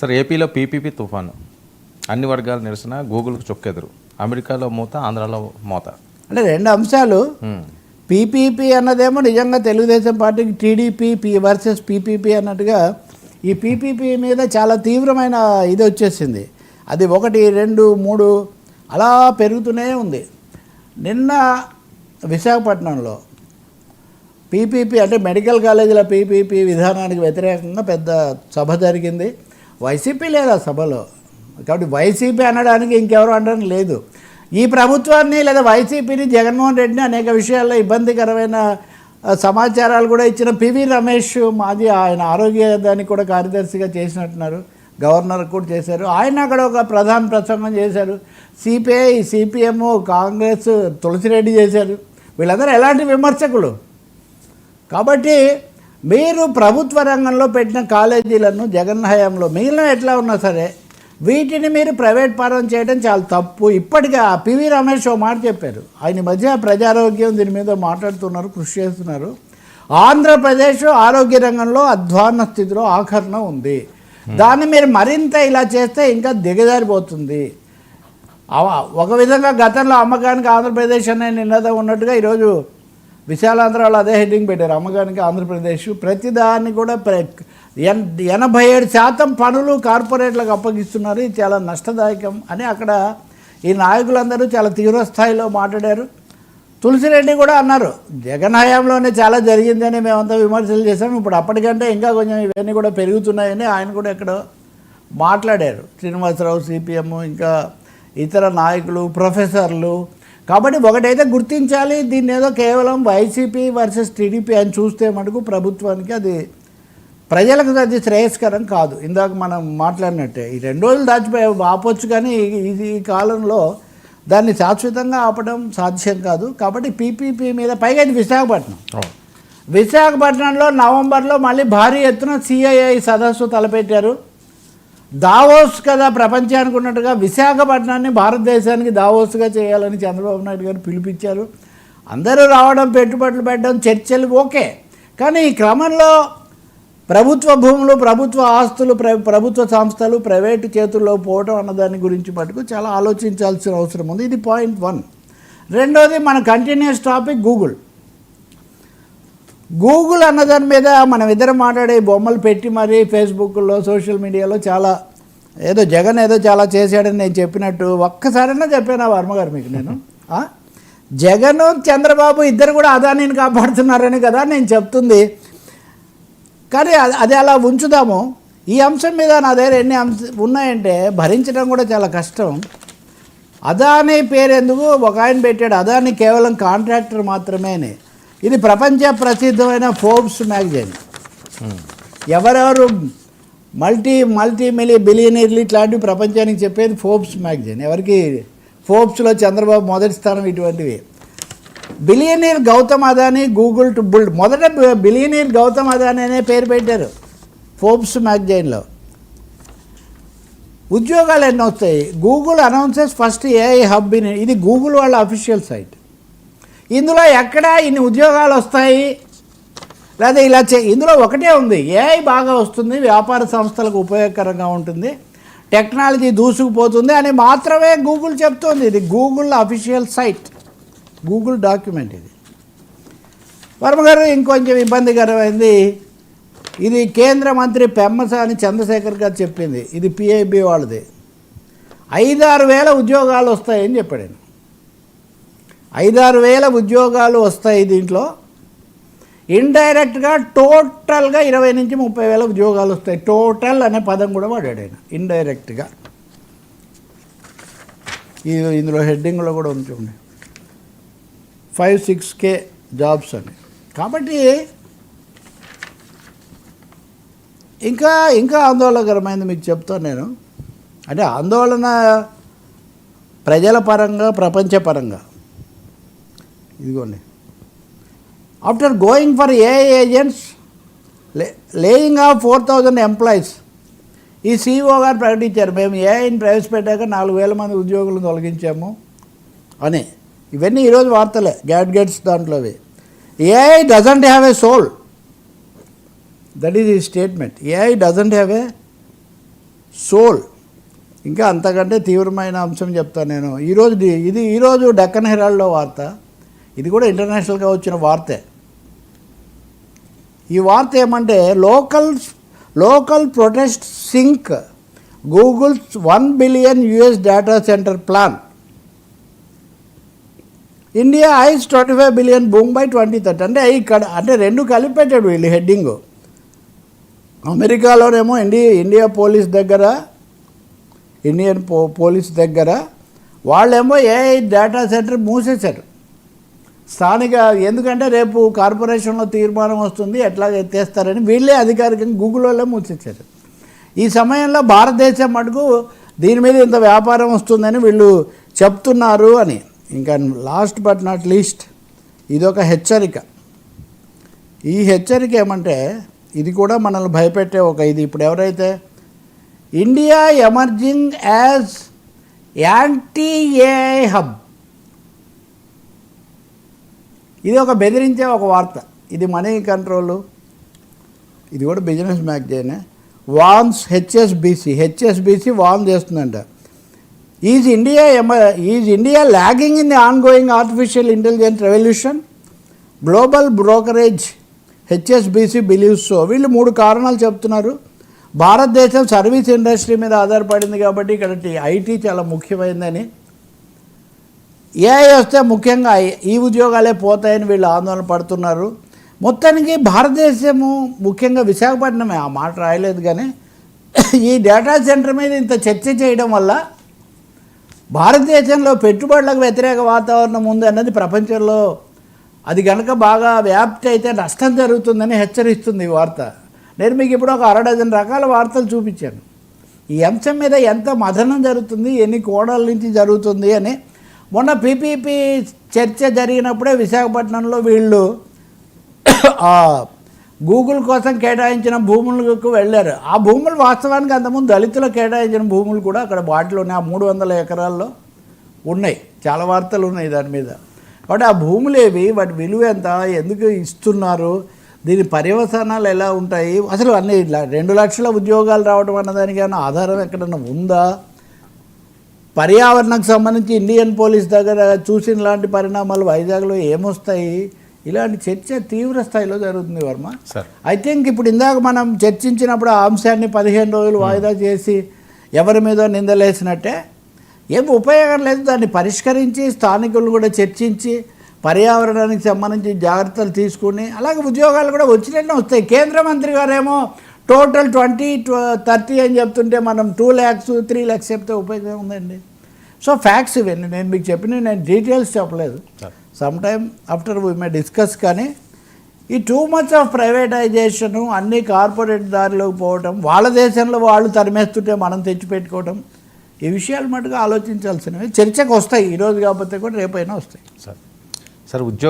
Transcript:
Sir ఏపీలో PPP తుఫాను. అన్ని వర్గాల నిరసన గూగుల్కి చొక్కెదురు. అమెరికాలో మూత ఆంధ్రాలో మూత. అంటే రెండు అంశాలు. పీపీపీ అన్నదేమో నిజంగా తెలుగుదేశం పార్టీకి టీడీపీ పీ వర్సెస్ పీపీపీ అన్నట్టుగా ఈ పీపీపీ మీద చాలా తీవ్రమైన ఇది వచ్చేసింది. అది ఒకటి రెండు మూడు అలా పెరుగుతూనే ఉంది. నిన్న విశాఖపట్నంలో పీపీపీ అంటే మెడికల్ కాలేజీల పీపీపీ విధానానికి వ్యతిరేకంగా పెద్ద సభ జరిగింది. వైసీపీ లేదు ఆ సభలో? కాబట్టి వైసీపీ అనడానికి ఇంకెవరు అనడం లేదు. ఈ ప్రభుత్వాన్ని లేదా వైసీపీని జగన్మోహన్ రెడ్డిని అనేక విషయాల్లో ఇబ్బందికరమైన సమాచారాలు కూడా ఇచ్చిన పివి రమేష్ మాది ఆయన ఆరోగ్య దానికి కూడా కార్యదర్శిగా చేసినట్టున్నారు. గవర్నర్ కూడా చేశారు. ఆయన అక్కడ ఒక ప్రధాన ప్రసంగం చేశారు. సిపిఐ సిపిఎం కాంగ్రెస్ తులసిరెడ్డి చేశారు. వీళ్ళందరూ ఎలాంటి విమర్శకులు? కాబట్టి మీరు ప్రభుత్వ రంగంలో పెట్టిన కాలేజీలను జగన్ హయాంలో మిగిలిన ఎట్లా ఉన్నా సరే వీటిని మీరు ప్రైవేట్ పరం చేయడం చాలా తప్పు. ఇప్పటికే ఆ పివి రమేష్ ఓ మాట చెప్పారు. ఆయన మధ్య ప్రజారోగ్యం దీని మీద మాట్లాడుతున్నారు కృషి చేస్తున్నారు. ఆంధ్రప్రదేశ్ ఆరోగ్య రంగంలో అధ్వాన్న స్థితిలో ఆఖరణ ఉంది. దాన్ని మీరు మరింత ఇలా చేస్తే ఇంకా దిగజారిపోతుంది. ఒక విధంగా గతంలో అమ్మకానికి ఆంధ్రప్రదేశ్ అనే నినాదం ఉన్నట్టుగా ఈరోజు విశాలాంధ్రాలో అదే హెడ్డింగ్ పెట్టారు. అమ్మగానికి ఆంధ్రప్రదేశ్ ప్రతిదాన్ని కూడా ప్ర ఎన్ ఎనభై ఏడు శాతం పనులు కార్పొరేట్లకు అప్పగిస్తున్నారు. ఇది చాలా నష్టదాయకం అని అక్కడ ఈ నాయకులందరూ చాలా తీవ్ర స్థాయిలో మాట్లాడారు. తులసిరెడ్డి కూడా అన్నారు జగన్ హయాంలోనే చాలా జరిగిందని మేమంతా విమర్శలు చేశాము. ఇప్పుడు అప్పటికంటే ఇంకా కొంచెం ఇవన్నీ కూడా పెరుగుతున్నాయని ఆయన కూడా ఇక్కడ మాట్లాడారు. శ్రీనివాసరావు సిపిఎం ఇంకా ఇతర నాయకులు ప్రొఫెసర్లు కాబట్టి ఒకటైతే గుర్తించాలి దీన్ని ఏదో కేవలం వైసీపీ వర్సెస్ టీడీపీ అని చూస్తే మటుకు ప్రభుత్వానికి అది ప్రజలకు అది శ్రేయస్కరం కాదు. ఇందాక మనం మాట్లాడినట్టే ఈ రెండు రోజులు దాచిపోయి ఆపొచ్చు కానీ ఈ- ఈ కాలంలో దాన్ని శాశ్వతంగా ఆపడం సాధ్యం కాదు. కాబట్టి పీపీపీ మీద పైగా ఇది విశాఖపట్నం. విశాఖపట్నంలో నవంబర్లో మళ్ళీ భారీ ఎత్తున సిఐఐ సదస్సు తలపెట్టారు. దావోస్ కదా ప్రపంచానికి ఉన్నట్టుగా విశాఖపట్నాన్ని భారతదేశానికి దావోస్గా చేయాలని చంద్రబాబు నాయుడు గారు పిలిపించారు. అందరూ రావడం పెట్టుబడులు పెట్టడం చర్చలు ఓకే. కానీ ఈ క్రమంలో ప్రభుత్వ భూములు ప్రభుత్వ ఆస్తులు ప్రభుత్వ సంస్థలు ప్రైవేటు చేతుల్లో పోవడం అన్న దాని గురించి మటుకు చాలా ఆలోచించాల్సిన అవసరం ఉంది. ఇది పాయింట్ వన్. రెండోది మన కంటిన్యూస్ టాపిక్ గూగుల్. గూగుల్ అన్న దాని మీద మనం ఇద్దరం మాట్లాడే బొమ్మలు పెట్టి మరి ఫేస్బుక్లో సోషల్ మీడియాలో చాలా ఏదో జగన్ ఏదో చాలా చేశాడని నేను చెప్పినట్టు ఒక్కసారైనా చెప్పాను ఆ వర్మగారు మీకు నేను? జగన్ చంద్రబాబు ఇద్దరు కూడా అదానిని కాపాడుతున్నారని కదా నేను చెప్తుంది. కానీ అది- అలా ఉంచుదాము. ఈ అంశం మీద నా దగ్గర ఎన్ని అంశ ఉన్నాయంటే భరించడం కూడా చాలా కష్టం. అదానీ పేరు ఎందుకు ఒక ఆయన పెట్టాడు. అదాని కేవలం కాంట్రాక్టర్ మాత్రమే అని ఇది ప్రపంచ ప్రసిద్ధమైన ఫోర్బ్స్ మ్యాగజైన్. ఎవరెవరు మల్టీ మల్టీ మిలి బిలియనీర్లు ఇట్లాంటివి ప్రపంచానికి చెప్పేది ఫోర్బ్స్ మ్యాగజైన్. ఎవరికి ఫోర్బ్స్లో చంద్రబాబు మొదటి స్థానం ఇటువంటివి. Billionaire Gautam Adani Google to build మొదట బిలియనీర్ గౌతమ్ అదానీ అనే పేరు పెట్టారు ఫోర్బ్స్ మ్యాగజైన్లో. ఉద్యోగాలు ఎన్నో వస్తాయి. Google announces first AI hub in ఇది గూగుల్ వాళ్ళ అఫీషియల్ సైట్. ఇందులో ఎక్కడ ఇన్ని ఉద్యోగాలు వస్తాయి? లేదా ఇలా చే ఇందులో ఒకటే ఉంది. ఏఐ బాగా వస్తుంది వ్యాపార సంస్థలకు ఉపయోగకరంగా ఉంటుంది టెక్నాలజీ దూసుకుపోతుంది అని మాత్రమే గూగుల్ చెప్తోంది. ఇది Google official site. Google document ఇది. వర్మ గారు ఇంకొంచెం ఇబ్బందికరమైంది. ఇది కేంద్ర మంత్రి పెమ్మసాని చంద్రశేఖర్ గారు చెప్పింది. ఇది పిఐబి వాళ్ళది. ఐదారు వేల ఉద్యోగాలు వస్తాయని చెప్పాడు ఐదారు వేల ఉద్యోగాలు వస్తాయి దీంట్లో. ఇండైరెక్ట్గా టోటల్గా ఇరవై నుంచి ముప్పై వేల ఉద్యోగాలు వస్తాయి. టోటల్ అనే పదం కూడా వాడాడు ఆయన ఇండైరెక్ట్గా. ఇది ఇందులో హెడ్డింగ్లో కూడా ఉంది చూడండి. ఫైవ్ సిక్స్ కే జాబ్స్ అని. కాబట్టి ఇంకా ఇంకా ఆందోళనకరమైంది మీకు చెప్తాను నేను. అంటే ఆందోళన ప్రజల పరంగా ప్రపంచ పరంగా. ఇదిగోండి. After going for AI agents laying off four thousand employees ఈ సిఇఓ గారు ప్రకటించారు మేము ఏఐని ప్రవేశపెట్టాక నాలుగు వేల మంది ఉద్యోగులను తొలగించాము అని. ఇవన్నీ ఈరోజు వార్తలే gadgets దాంట్లోవి AI doesn't have a soul that is ఈ statement AI doesn't have a soul ఇంకా అంతకంటే తీవ్రమైన అంశం చెప్తాను నేను. ఈరోజు ఇది ఈరోజు డక్కన్ హెరాల్డ్లో వార్త. ఇది కూడా ఇంటర్నేషనల్గా వచ్చిన వార్తే. ఈ వార్త ఏమంటే local local protest sink Google's one billion US data center plan India eyes twenty five billion boom by twenty thirty అంటే ఇక్కడ అంటే రెండు కలిపెట్టాడు వీళ్ళు హెడ్డింగ్ అమెరికాలోనేమో ఇండియా ఇండియా పోలీస్ దగ్గర ఇండియన్ పో పోలీస్ దగ్గర వాళ్ళేమో ఏఐ డేటా సెంటర్ మూసేశారు. స్థానిక ఎందుకంటే రేపు కార్పొరేషన్లో తీర్మానం వస్తుంది ఎట్లా తెస్తారని వీళ్ళే అధికారికంగా గూగుల్ వాళ్ళే మూసేశారు. ఈ సమయంలో భారతదేశం మటుకు దీని మీద ఇంత వ్యాపారం వస్తుందని వీళ్ళు చెప్తున్నారు అని. ఇంకా లాస్ట్ బట్ నాట్ లీస్ట్ ఇదొక హెచ్చరిక. ఈ హెచ్చరిక ఏమంటే ఇది కూడా మనల్ని భయపెట్టే ఒక ఇది. ఇప్పుడు ఎవరైతే India emerging as anti AI hub ఇది ఒక బెదిరించే ఒక వార్త. ఇది మనీ కంట్రోల్ ఇది కూడా బిజినెస్ మ్యాగజైనే వాన్స్ హెచ్ఎస్బిసి హెచ్ఎస్బిసి వాన్ చేస్తుందంట. Is India ఎమ is India lagging in the on going artificial intelligence revolution global brokerage HSBC believes so వీళ్ళు మూడు కారణాలు చెప్తున్నారు. భారతదేశం సర్వీస్ ఇండస్ట్రీ మీద ఆధారపడింది కాబట్టి ఇక్కడ ఐటీ చాలా ముఖ్యమైందని. ఏఐ వస్తే ముఖ్యంగా ఈ- ఉద్యోగాలే పోతాయని వీళ్ళు ఆందోళన పడుతున్నారు. మొత్తానికి భారతదేశము ముఖ్యంగా విశాఖపట్నమే ఆ మాట రాయలేదు కానీ ఈ డేటా సెంటర్ మీద ఇంత చర్చ చేయడం వల్ల భారతదేశంలో పెట్టుబడులకు వ్యతిరేక వాతావరణం ఉంది అన్నది ప్రపంచంలో అది కనుక బాగా వ్యాప్తి అయితే నష్టం జరుగుతుందని హెచ్చరిస్తుంది ఈ వార్త. నేను మీకు ఇప్పుడు ఒక అరడజన్ రకాల వార్తలు చూపించాను. ఈ అంశం మీద ఎంత మథనం జరుగుతుంది ఎన్ని కోణాల నుంచి జరుగుతుంది అని మొన్న పీపీపీ చర్చ జరిగినప్పుడే విశాఖపట్నంలో వీళ్ళు గూగుల్ కోసం కేటాయించిన భూములకు వెళ్ళారు. ఆ భూములు వాస్తవానికి అంతకుముందు దళితులకు కేటాయించిన భూములు కూడా అక్కడ వాటిలో ఉన్నాయి. ఆ మూడు వందల ఎకరాల్లో ఉన్నాయి. చాలా వార్తలు ఉన్నాయి దాని మీద. కాబట్టి ఆ భూములు ఏవి? వాటి విలువ ఎంత? ఎందుకు ఇస్తున్నారు? దీని పర్యవసానాలు ఎలా ఉంటాయి? అసలు అన్ని రెండు లక్షల ఉద్యోగాలు రావడం అన్నదానికి ఆధారం ఎక్కడన్నా ఉందా? పర్యావరణకు సంబంధించి ఇండియన్ పోలీస్ దగ్గర చూసిన లాంటి పరిణామాలు వైజాగ్లో ఏమొస్తాయి? ఇలాంటి చర్చ తీవ్ర స్థాయిలో జరుగుతుంది వర్మ. సార్. ఐ థింక్ ఇప్పుడు ఇందాక మనం చర్చించినప్పుడు ఆ అంశాన్ని పదిహేను రోజులు వాయిదా చేసి ఎవరి మీద నిందలేసినట్టే ఏం ఉపయోగం లేదు దాన్ని పరిష్కరించి స్థానికులు కూడా చర్చించి పర్యావరణానికి సంబంధించి జాగ్రత్తలు తీసుకుని అలాగే ఉద్యోగాలు కూడా వచ్చినట్టు వస్తాయి. కేంద్ర మంత్రి గారేమో టోటల్ ట్వంటీ థర్టీ అని చెప్తుంటే మనం టూ ల్యాక్స్ త్రీ ల్యాక్స్ చెప్తే ఉపయోగం ఉందండి. సో ఫ్యాక్ట్స్ ఇవన్నీ. నేను మీకు చెప్పిన నేను డీటెయిల్స్ చెప్పలేదు. Some time after we may discuss కానీ ఈ టూ మచ్ ఆఫ్ ప్రైవేటైజేషను అన్ని కార్పొరేట్ దారిలోకి పోవటం వాళ్ళ దేశంలో వాళ్ళు తరిమేస్తుంటే మనం తెచ్చిపెట్టుకోవటం ఈ విషయాలు మటుకు ఆలోచించాల్సినవి. చర్చకు వస్తాయి. ఈరోజు కాకపోతే కూడా రేపైనా వస్తాయి. సార్. సార్ ఉద్యోగ